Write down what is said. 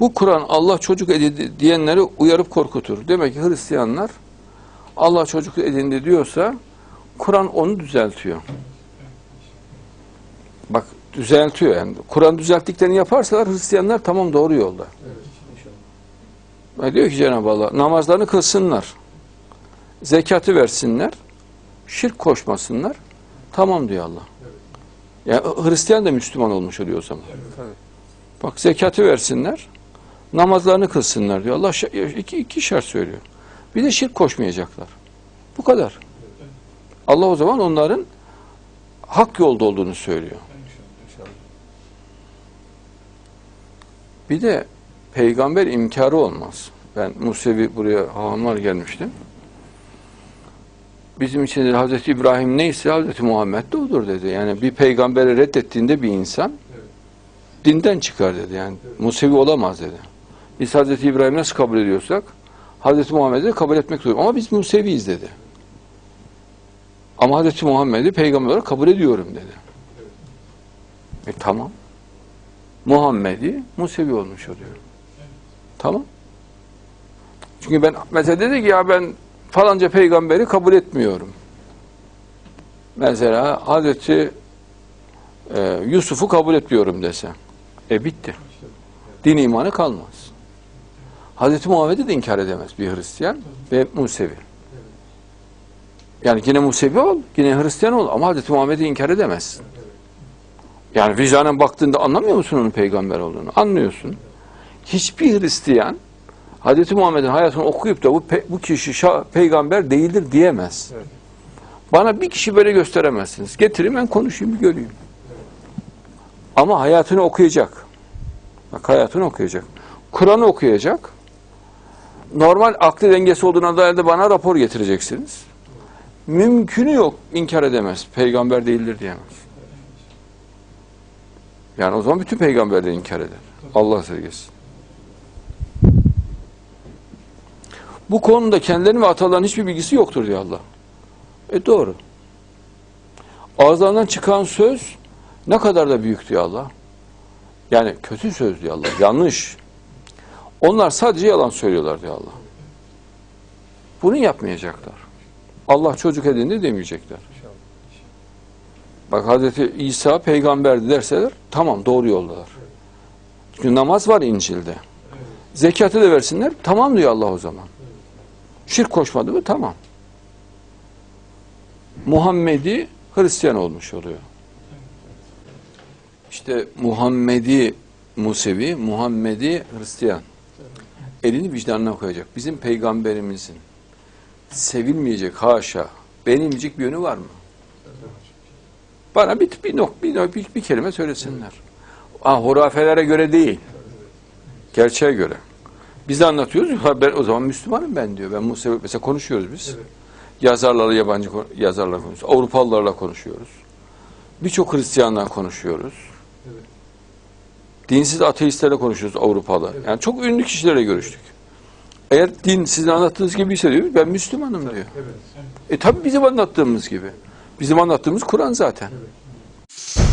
Bu Kur'an Allah çocuk edindi diyenleri uyarıp korkutur. Demek ki Hristiyanlar Allah çocuk edindi diyorsa Kur'an onu düzeltiyor. Bak düzeltiyor yani. Kur'an düzelttiklerini yaparsalar Hristiyanlar tamam doğru yolda. Evet diyor ki Cenab-ı Allah namazlarını kılsınlar. Zekatı versinler. Şirk koşmasınlar. Tamam diyor Allah. Ya Hristiyan da Müslüman olmuş oluyor o zaman. Tabii. Bak zekatı versinler. Namazlarını kılsınlar diyor. Allah iki, iki şart söylüyor. Bir de şirk koşmayacaklar. Bu kadar. Allah o zaman onların hak yolda olduğunu söylüyor. Bir de peygamber imkarı olmaz. Ben Musevi buraya hahamlar gelmiştim. Bizim için de Hazreti İbrahim neyse Hazreti Muhammed de odur dedi. Yani bir peygamberi reddettiğinde bir insan Evet. dinden çıkar dedi. Yani Musevi olamaz dedi. Biz Hazreti İbrahim'i nasıl kabul ediyorsak Hazreti Muhammed'i kabul etmek zorundayız. Ama biz Museviyiz dedi. Ama Hazreti Muhammed'i peygamber olarak kabul ediyorum dedi. E tamam. Muhammed'i Musevi olmuş oluyor. Tamam. Çünkü ben mesela dedi ki ya ben falanca peygamberi kabul etmiyorum. Mesela Hazreti e, Yusuf'u kabul etmiyorum dese. E bitti. Din imanı kalmaz. Hazreti Muhammed'i de inkar edemez bir Hristiyan ve Musevi. Yani yine Musevi ol, yine Hristiyan ol ama Hazreti Muhammed'i inkar edemezsin. Yani vicdanen baktığında anlamıyor musun onun peygamber olduğunu? Anlıyorsun. Hiçbir Hristiyan Hazreti Muhammed'in hayatını okuyup da bu, pe- bu kişi peygamber değildir diyemez. Bana bir kişi böyle gösteremezsiniz. Getirin ben konuşayım bir göreyim. Ama hayatını okuyacak. Bak hayatını okuyacak. Kur'an'ı okuyacak. Normal akli dengesi olduğuna dair de bana rapor getireceksiniz. Mümkünü yok inkar edemez. Peygamber değildir diyemez. Yani o zaman bütün peygamberleri inkar eder. Allah sevgisi. Bu konuda kendilerinin ve atalarının hiçbir bilgisi yoktur diyor Allah. E doğru. Ağızlarından çıkan söz ne kadar da büyük diyor Allah. Yani kötü söz diyor Allah. Yanlış. Onlar sadece yalan söylüyorlar diyor Allah. Bunu yapmayacaklar. Allah çocuk edindi demeyecekler. Bak Hazreti İsa peygamberdi derseler tamam doğru yoldalar. Çünkü namaz var İncil'de. Zekatı da versinler tamam diyor Allah o zaman. Şirk koşmadı mı tamam. Muhammedi Hristiyan olmuş oluyor. İşte Muhammedi Musevi, Muhammedi Hristiyan. Elini vicdanına koyacak. Bizim peygamberimizin sevilmeyecek haşa, beğenilmeyecek bir yönü var mı? Bana bir, bir, nok, bir, nok- bir, bir kelime söylesinler. Ha, hurafelere göre değil. Gerçeğe göre. Biz de anlatıyoruz. Ben, o zaman Müslümanım ben diyor. Ben Musevi, mesela konuşuyoruz biz. Evet. Yazarlarla, yabancı yazarlarla konuşuyoruz. Avrupalılarla konuşuyoruz. Birçok Hristiyanla konuşuyoruz. Evet. Dinsiz ateistlerle konuşuyoruz Avrupalı. Yani çok ünlü kişilerle görüştük. Eğer din sizin anlattığınız gibi ise diyor, ben Müslümanım diyor. Evet. E tabi bizim anlattığımız gibi. Bizim anlattığımız Kur'an zaten. Evet.